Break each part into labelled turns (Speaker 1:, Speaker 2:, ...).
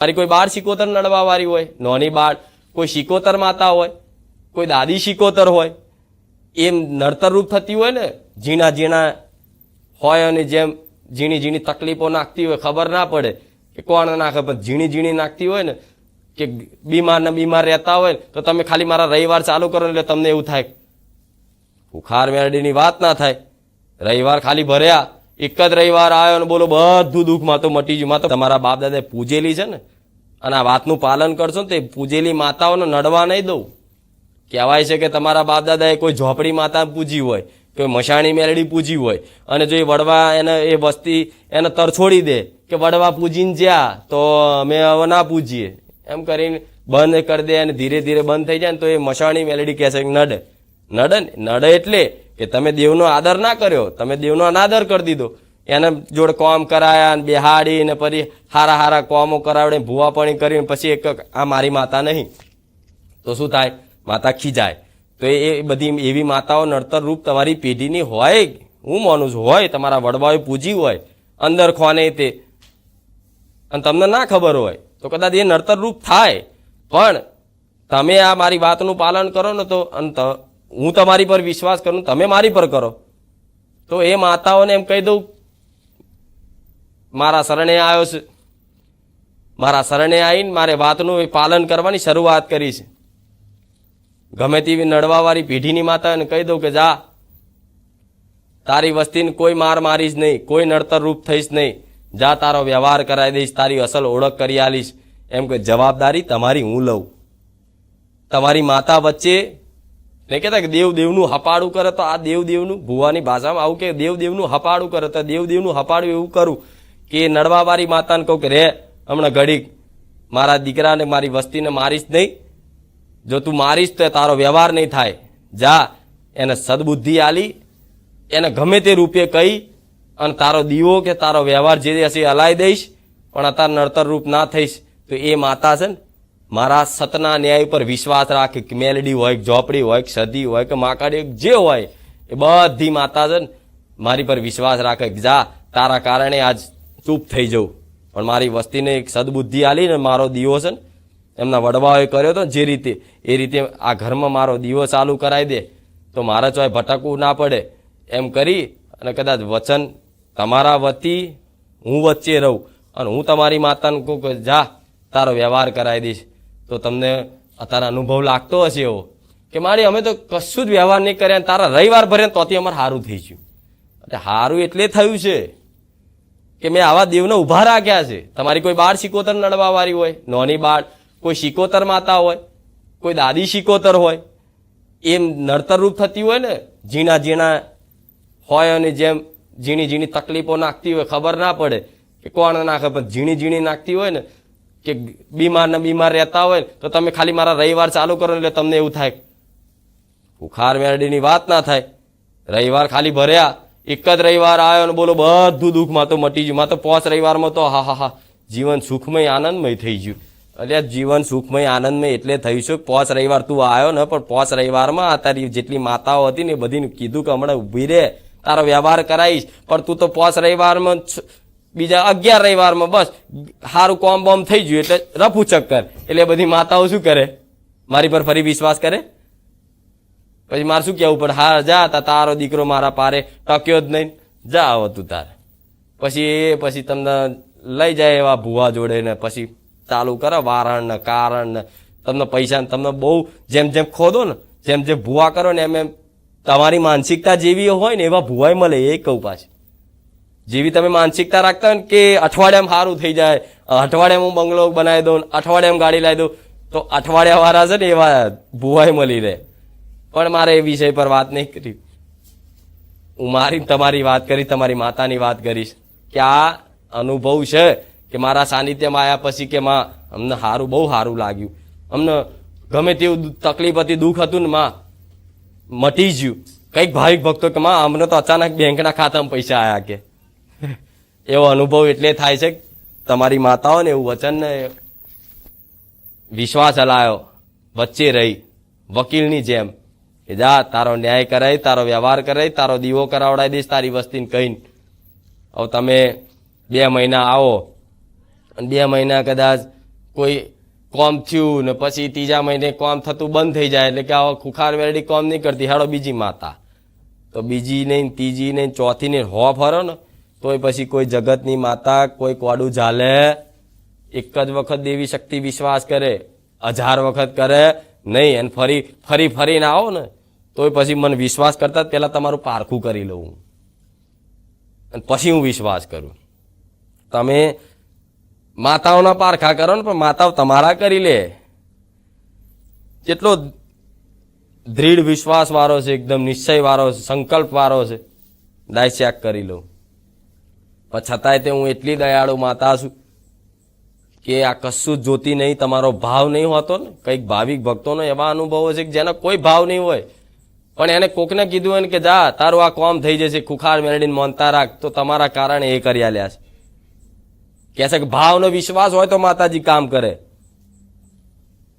Speaker 1: મારી કોઈ બાર શિકોતર નડવા વાળી હોય, નોની બાળ, કોઈ શિકોતર માતા હોય, કોઈ દાદી શિકોતર હોય, એમ નડતર રૂપ થતી હોય ને, ઝીણા ઝીણા હોય અને જેમ ઝીણી ઝીણી તકલીફો નાખતી હોય, ખબર ના પડે કે કોણ નાખે, પણ ઝીણી ઝીણી નાખતી હોય ને, કે બીમાર ને બીમાર રહેતા હોય તો તમે ખાલી મારા રવિવાર ચાલુ કરો એટલે તમને એવું થાય. બુખાર મેરડીની વાત ના થાય. રવિવાર ખાલી ભર્યા, એક જ રવિવાર આવ્યો ને બોલો, બધું દુઃખમાં તો મટી ગયું. માં તો તમારા બાપ દાદાએ પૂજેલી છે ને અને આ વાતનું પાલન કરશો તો પૂજેલી માતાઓને નડવા નહીં દઉં. કહેવાય છે કે તમારા બાપ દાદાએ કોઈ ઝોપડી માતા પૂજી હોય, કોઈ મશાણી મેલડી પૂજી હોય, અને જો એ વડવા એને એ વસ્તી એને તરછોડી દે, કે વડવા પૂજીને જ્યાં, તો અમે હવે ના પૂજીએ. એમ કરીને બંધ કરી દે અને ધીરે ધીરે બંધ થઈ જાય ને તો એ મશાણી મેલડી કહે કે નડે. નડે નડે એટલે કે તમે દેવનો આદર ના કર્યો, તમે દેવનો અનાદર કરી દીધો. એને જોડે કોમ કરાયા ને બેહાડી ને પછી હારા હારા કોમો કરાવડે ભૂવાપણી કરીને પછી એક આ મારી માતા નહીં. તો શું થાય? માતા ખીજાય. તો એ એ બધી એવી માતાઓ નડતર રૂપ તમારી પેઢીની હોય. હું માનું છું, હોય. તમારા વડવાઓએ પૂજી હોય. અંદર ખોને તે. અને તમને ના ખબર હોય. તો કદાચ એ નડતર રૂપ થાય. પણ તમે આ મારી વાતનું પાલન કરો ને તો અંત હું તમારી પર વિશ્વાસ કરું તમે મારી પર કરો. તો એ માતાઓને એમ કહી દઉં મારા શરણે આવ્યો છે. મારા શરણે આવીને મારે વાતનું પાલન કરવાની શરૂઆત કરી છે. ગમે તેવી નડવાવાળી પેઢીની માતાને કહી દઉં કે જા, તારી વસ્તીને કોઈ માર મારીશ નહીં, કોઈ નડતર રૂપ થઈશ નહીં. જા, તારો વ્યવહાર કરાવી દઈશ, તારી અસલ ઓળખ કરી આલીશ. એમ કે જવાબદારી તમારી હું લઉં. તમારી માતા વચ્ચે નહીં કહેતા કે દેવદેવનું હપાડું કરે તો આ દેવદેવનું ભુવાની ભાષામાં આવું કે દેવદેવનું હપાડું કરે તો દેવદેવનું હપાડું એવું કરું. કે નડવાવાળી માતાને કહું કે, રે, હમણાં ઘડીક મારા દીકરાને, મારી વસ્તીને મારીશ નહીં. જો તું મારીશ તો તારો વ્યવહાર નહીં થાય. જા, એને સદબુદ્ધિ આલી, એને ગમે તે રૂપે કહી અને તારો દીવો કે તારો વ્યવહાર જે હશે એ હલાઈ દઈશ. પણ અત્યારે નડતર રૂપ ના થઈશ તો એ માતા છે ને, મારા સતના ન્યાય પર વિશ્વાસ રાખે. કે મેલડી હોય કે ઝોપડી હોય કે સદી હોય કે માકાડી જે હોય, એ બધી માતા છે ને, મારી પર વિશ્વાસ રાખે જા, તારા કારણે આજ ચૂપ થઈ જવું પણ મારી વસ્તીને એક સદબુદ્ધિ આલી ને મારો દીવો છે ને, એમના વડવાઓએ કર્યો હતો જે રીતે, એ રીતે આ ઘરમાં મારો દીવો ચાલુ કરાવી દે, તો મારે ચોય ભટકવું ના પડે. એમ કરી અને કદાચ વચન તમારા વતી હું વચ્ચે રહું અને હું તમારી માતાને કહું જા, તારો વ્યવહાર કરાવી દઈશ. તો તમને અત્યારે અનુભવ લાગતો હશે એવો કે મારી અમે તો કશું જ વ્યવહાર નહીં કર્યા તારા રવિવાર ભરે તોથી અમારે સારું થઈ ગયું. એટલે સારું એટલે થયું છે. કે મેં આવા દેવને ઊભા રાખ્યા છે. તમારી કોઈ બાળ શિકોતર નડવા વાળી હોય, નોની બાળ, કોઈ શિકોતર માતા હોય, કોઈ દાદી શિકોતર હોય, એમ નડતર રૂપ થતી હોય ને, ઝીણા ઝીણા હોય અને જેમ ઝીણી ઝીણી તકલીફો નાખતી હોય, ખબર ના પડે કે કોણ નાખે, પણ ઝીણી ઝીણી નાખતી હોય ને, કે બીમાર ને બીમાર રહેતા હોય તો તમે ખાલી મારા રવિવાર ચાલુ કરો એટલે તમને એવું થાય. બુખાર મેરડીની વાત ના થાય. રવિવાર ખાલી ભર્યા એક જ રવિવાર આવ્યો ને બોલો, બધું દુઃખમાં તો મટી ગયું. માં તો પોચ રવિવારમાં તો હા હા હા, જીવન સુખમય, આનંદમય થઈ ગયું. એટલે જીવન સુખમય, આનંદમય એટલે થયું છે. પોચ રવિવાર તું આવ્યો ને, પણ પોચ રવિવારમાં આ તારી જેટલી માતાઓ હતી ને એ બધીને કીધું કે હમણાં ઊભી રહે. તારો વ્યવહાર કરાવીશ, પણ તું તો પોચ રવિવારમાં બીજા અગિયાર રવિવારમાં બસ. સારું કોમ બોમ થઈ ગયું, એટલે રફુ ચક્કર. એટલે બધી માતાઓ શું કરે? મારી પર ફરી વિશ્વાસ કરે? પછી મારે શું કહેવું પડે? હા, જા તા, તારો દીકરો મારા પારે ટક્યો જ નહીં. જા આવો તું તારે. પછી એ, પછી તમને લઈ જાય એવા ભૂવા જોડે ને પછી ચાલુ કરે. વારણ ને કારણ ને તમને પૈસા તમને બહુ જેમ જેમ ખોદો ને, જેમ જેમ ભૂવા કરો ને એમ એમ તમારી માનસિકતા જેવી હોય ને એવા ભૂવાય મળે, એ કહું પાછી. જેવી તમે માનસિકતા રાખતા હોય ને કે અઠવાડિયામાં સારું થઈ જાય, અઠવાડિયામાં હું બંગલો બનાવી દઉં અઠવાડિયામાં ગાડી લાવી દઉં, તો અઠવાડિયા વાળા છે ને એવા ભૂવાય મળી રહે. પણ મારે એ વિષય પર વાત નહીં કરી. હું મારી તમારી વાત કરી, તમારી માતાની વાત કરીશ કે આ અનુભવ છે કે મારા સાનિધ્યમાં આવ્યા પછી કે માં અમને સારું બહુ સારું લાગ્યું. અમને ગમે તેવું તકલીફ હતી, દુઃખ હતું ને માં મટી ગયું કંઈક ભાવિક ભક્તો કે માં અમને તો અચાનક બેંકના ખાતામાં પૈસા આવ્યા કે. એવો અનુભવ એટલે થાય છે તમારી માતાઓ ને એવું વચન ને વિશ્વાસ હલાયો વચ્ચે રહી, વકીલની જેમ. કે જા, તારો ન્યાય કરાય, તારો વ્યવહાર કરાય, તારો દીવો કરાવડાવી દઈશ, તારી વસ્તીને કહીને. હવે તમે બે મહિના આવો અને બે મહિના કદાચ કોઈ કોમ થયું ને પછી ત્રીજા મહિને કોમ થતું બંધ થઈ જાય એટલે કે આવા ખુખાર વેરડી કોમ નહીં કરતી, હાડો બીજી માતા. તો બીજી નહીં, ત્રીજી નહીં, ચોથી નહીં હો ફરો ને, તોય પછી કોઈ જગતની માતા, કોઈ કોડું ઝાલે, એક જ વખત દેવી શક્તિ વિશ્વાસ કરે, હજાર વખત કરે, નહીં, અને ફરી ફરી, ફરીને આવો ને. તોય પછી મને વિશ્વાસ કરતા પહેલાં તમારું પારખું કરી લઉં. અને પછી હું વિશ્વાસ કરું. તમે માતાઓના પારખા કરો ને, પણ માતાઓ તમારા કરી લે. જેટલો દૃઢ વિશ્વાસ વાળો છે, એકદમ નિશ્ચય વાળો છે સંકલ્પ વાળો છે દાય કરી લઉં. પણ છતાંય તે હું એટલી દયાળુ માતા છું કે આ કશું જ જોતી નહીં, તમારો ભાવ નહીં હોતો ને. કંઈક ભાવિક ભક્તોનો એવા અનુભવો છે કે જેનો કોઈ ભાવ નહીં હોય. પણ એને કોકને કીધું હોય ને કે જા, તારું આ કોમ થઈ જશે, ખુખાર મેળવીને મોનતા રાખ, તો તમારા કારણે એ કરી આલ્યા છે. કહે છે કે ભાવનો વિશ્વાસ હોય તો માતાજી કામ કરે.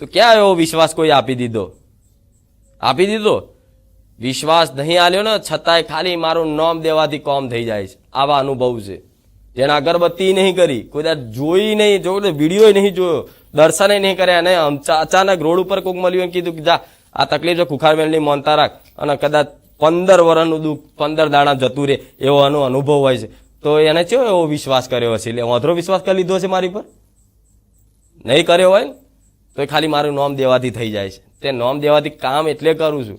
Speaker 1: તો ક્યાં એવો વિશ્વાસ કોઈ આપી દીધો? આપી દીધો? વિશ્વાસ નહીં આલ્યો ને, છતાંય ખાલી મારું નોમ દેવાથી કોમ થઈ જાય છે. આવા અનુભવ છે. જેને અગરબત્તી નહીં કરી, કોઈ જોઈ નહીં જોયું વીડિયો નહીં જોયો, દર્શને નહીં કર્યા અને અચાનક રોડ ઉપર કોક મળ્યું કીધું કે જા, આ તકલીફ છે, ખુખાર મેળની મોનતા રાખ. અને કદાચ પંદર વર્ષનું દુઃખ, પંદર દાણા જતું રહે એવો એનો અનુભવ હોય છે. તો એને કેવો એવો વિશ્વાસ કર્યો હશે? એટલે વાંધરો વિશ્વાસ કરી લીધો છે મારી પર? નહીં કર્યો હોય ને તો એ ખાલી મારું નોમ દેવાથી થઈ જાય છે. તે નોમ દેવાથી કામ એટલે કરું છું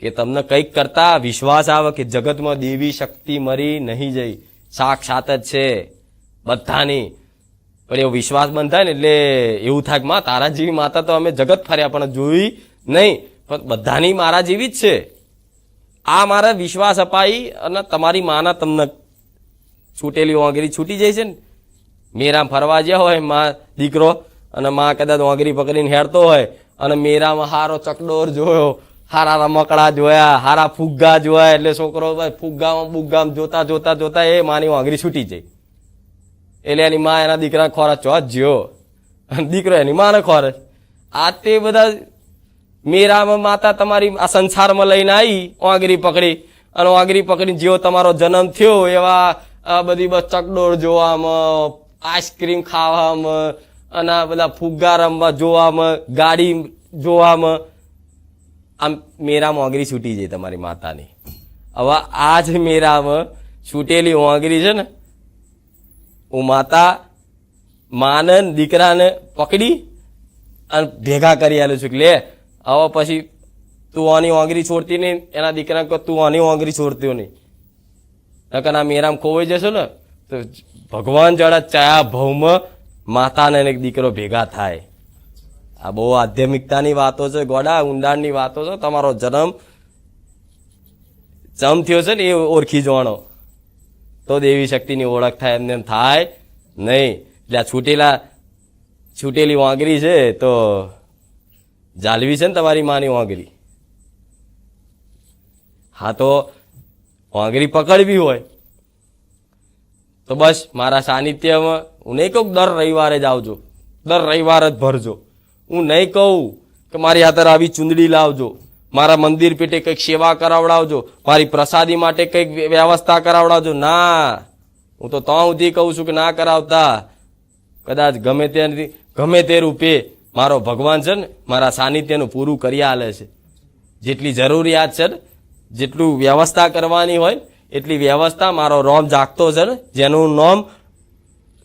Speaker 1: કે તમને કંઈક કરતા વિશ્વાસ આવે કે જગતમાં દેવી શક્તિ મરી નહીં જઈ. સાક્ષાત જ છે બધાની. પણ એવો વિશ્વાસ બંધ થાય ને એટલે એવું થાય કે, માં, તારા જેવી માતા તો અમે જગત ફર્યા, પણ જોઈ નહીં. પણ બધાની મારા જેવી જ છે. આ મારા વિશ્વાસ અપાઈ અને તમારી માના તમને છૂટેલી ઓંગરી છૂટી જાય છે ને. મેરા ફરવા જ્યાં હોયમાં દીકરો અને માં કદાચ ઓંગરી પકડીને હેરતો હોય અને મેરામાં હારો ચકડોર જોયો, હારા રમકડા જોયા, હારા ફુગ્ગા જોયા એટલે છોકરો ફુગ્ગામાં બુગ્ગામાં જોતા જોતા જોતા એ માની વાંગરી છૂટી જાય. એટલે એની માં એના દીકરા ખોરા જ જ્યો. અને દીકરો એની માને ખોરે. આ તે બધા મેરામાં માતા તમારી આ સંસારમાં લઈને આવી ઓગરી પકડી. અને ઓગરી પકડી જેવો તમારો જન્મ થયો, એવા બધી બસ ચકડોળ જોવામાં, આઈસ્ક્રીમ ખાવામાં, અને બધા ફુગ્ગા રમવા જોવામાં, ગાડી જોવામાં. આમ મેરામાં ઓગરી છૂટી જાય તમારી માતાની. હવે આ જ મેરામાં છૂટેલી ઓગરી છે ને, હું માતા માનન દીકરાને પકડી અને ભેગા કરી આલું છું કે લે હવે પછી તું આની ઓંગરી છોડતી નહીં, એના દીકરા કહો, તું આની ઓંગરી છોડતી નહીં. નકર આ મેરામ ખોવાઈ જશો ને, તો ભગવાન જડા ચાયા ભૌમ માતાને એક દીકરો ભેગા થાય. આ બહુ આધ્યાત્મિકતાની વાતો છે, ગોડા ઊંડાણની વાતો છે, તમારો જન્મ જમ થયો છે ને એ ઓળખી જવાનો. તો દેવી શક્તિની ઓળખ થાય, એમને એમ થાય નહીં. એટલે આ છૂટેલા, છૂટેલી વાંગરી છે, તો જાળવી છે ને તમારી માની વાંગરી? હા તો વાંગરી પકડવી હોય. તો બસ મારા સાનિધ્યમાં હું નહીં કહું દર રવિવારે જ આવજો. દર રવિવાર જ ભરજો. હું નહીં કહું કે મારી હાથર આવી ચૂંદડી લાવજો. મારા મંદિર પેટે કંઈક સેવા કરાવડાવજો. મારી પ્રસાદી માટે કંઈક વ્યવસ્થા કરાવડાવજો. ના. હું તો ત્યાં સુધી કહું છું કે ના કરાવતા. કદાચ ગમે તે ગમે તે રૂપે મારો ભગવાન છે ને, મારા સાનિધ્યનું પૂરું કરી આલે છે. જેટલી જરૂરિયાત છે ને, જેટલું વ્યવસ્થા કરવાની હોય એટલી વ્યવસ્થા મારો રોમ જાગતો છે ને, જેનું નોમ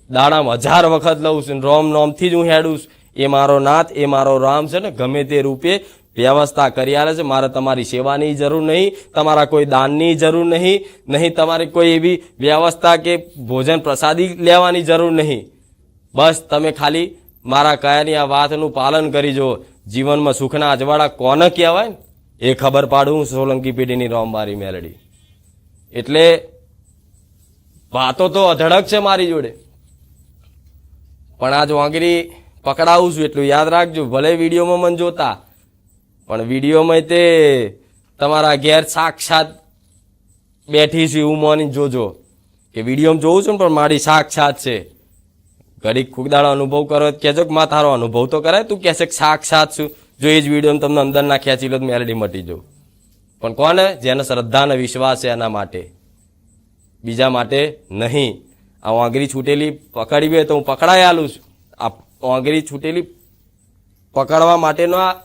Speaker 1: દાડામાં હજાર વખત લઉં છું રોમ નોમથી જ હું હેડું છું. એ મારો નાથ, એ મારો રામ છે ને, ગમે તે રૂપે વ્યવસ્થા કરી આલે છે. મારે તમારી સેવાની જરૂર નહીં, તમારા કોઈ દાનની જરૂર નહીં નહીં તમારે કોઈ એવી વ્યવસ્થા કે ભોજન પ્રસાદી લેવાની જરૂર નહીં. બસ તમે ખાલી મારા કયાની આ વાતનું પાલન કરી જો, જીવનમાં સુખના અજવાળા કોને કહેવાય? ને એ ખબર પાડું હું સોલંકી પેઢીની રોમબારી મેલડી. એટલે વાતો તો અધડક છે મારી જોડે. પણ આ વાંગરી પકડાવું છું એટલું યાદ રાખજો, ભલે વિડીયોમાં મને જોતા. પણ વિડીયોમાં તે તમારા ઘેર સાક્ષાત બેઠી છું એવું મોની જોજો. કે વિડીયોમાં જોઉં છું ને, પણ મારી સાક્ષાત છે. ઘડીક ખુકદાળો અનુભવ કરો, કહેજો કે માં તારો અનુભવ તો કરાય, તું કહેશે સાક્ષાત છું. જો એ જ વીડિયો તમને અંદર ના ખેંચી લો મેલેડી મટી જાઉં. પણ કોને? જેને શ્રદ્ધા અને વિશ્વાસ છે એના માટે. બીજા માટે નહીં. આ વાંગરી છૂટેલી પકડી હોય તો હું પકડાઈ આલું છું. આ ઓંગળી છૂટેલી પકડવા માટેનો આ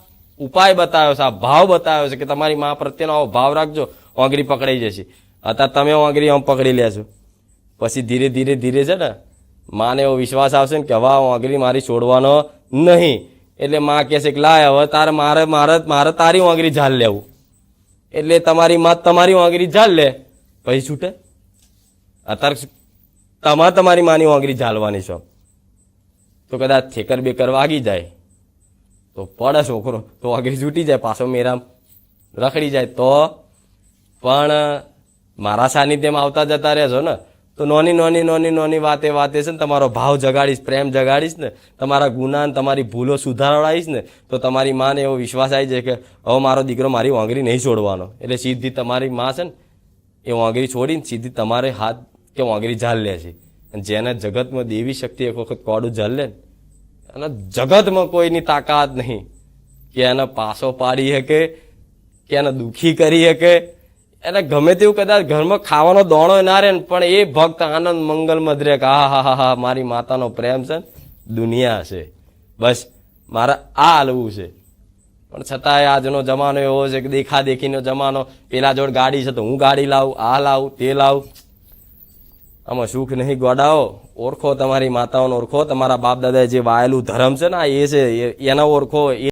Speaker 1: ઉપાય બતાવ્યો છે, આ ભાવ બતાવ્યો છે કે તમારી મા પ્રત્યેનો આવો ભાવ રાખજો ઓંગળી પકડાઈ જશે. અત્યારે તમે ઓંગળી આમ પકડી લેશો પછી ધીરે ધીરે ધીરે છે ને માને એવો વિશ્વાસ આવશે ને કે હવે આ ઓંગળી મારી છોડવાનો નહીં. એટલે માં કહેશે કે, લાય, હવે તારે મારે મારે મારે તારી આંગળી ઝાલ લેવું. એટલે તમારી માં તમારી આંગળી ઝાલ લે. પછી છૂટે. અત્યારે તમારે તમારી માની આંગળી ઝાલવાની છો તો કદાચ ઠેકર બેકર વાગી જાય. તો પડે છોકરો. તો આગળ છૂટી જાય પાછો મેરામ. રખડી જાય તો. પણ મારા સાનિધ્યમાં આવતા જતા રહેશો ને. તો નોની નોની નોની નોની વાતે વાતે છે ને તમારો ભાવ જગાડીશ, પ્રેમ જગાડીશ ને, તમારા ગુના તમારી ભૂલો સુધારવાડીશ ને, તો તમારી માને એવો વિશ્વાસ આવી જાય કે, હવે મારો દીકરો મારી વાંગરી નહીં છોડવાનો. એટલે સીધી તમારી માં છે ને, એ વાંગરી છોડીને સીધી તમારે હાથ કે વાંગરી ઝાલ લે છે. અને જેને જગતમાં દેવી શક્તિ એક વખત કોડું ઝાલ લે ને, અને જગતમાં કોઈની તાકાત નહીં. કે એને પાસો પાડી શકે, કે એને દુઃખી કરી શકે એને ગમે તેવું કદાચ ઘરમાં ખાવાનો દોણો ના રહે ને, પણ એ ભક્ત આનંદ મંગલ મધરે કે હા હા હા હા મારી માતાનો પ્રેમ છે દુનિયા છે. બસ, મારે આ હલવું છે. પણ છતાંય આજનો જમાનો એવો છે કે દેખા દેખીનો જમાનો. પેલા જોડ ગાડી છે તો હું ગાડી લાવું, આ લાવું, તે લાવું. આમાં સુખ નહીં ગોડાઓ. ઓળખો તમારી માતાઓને ઓળખો. તમારા બાપ દાદાએ જે વાયેલું ધર્મ છે ને એ છે એના ઓળખો, એ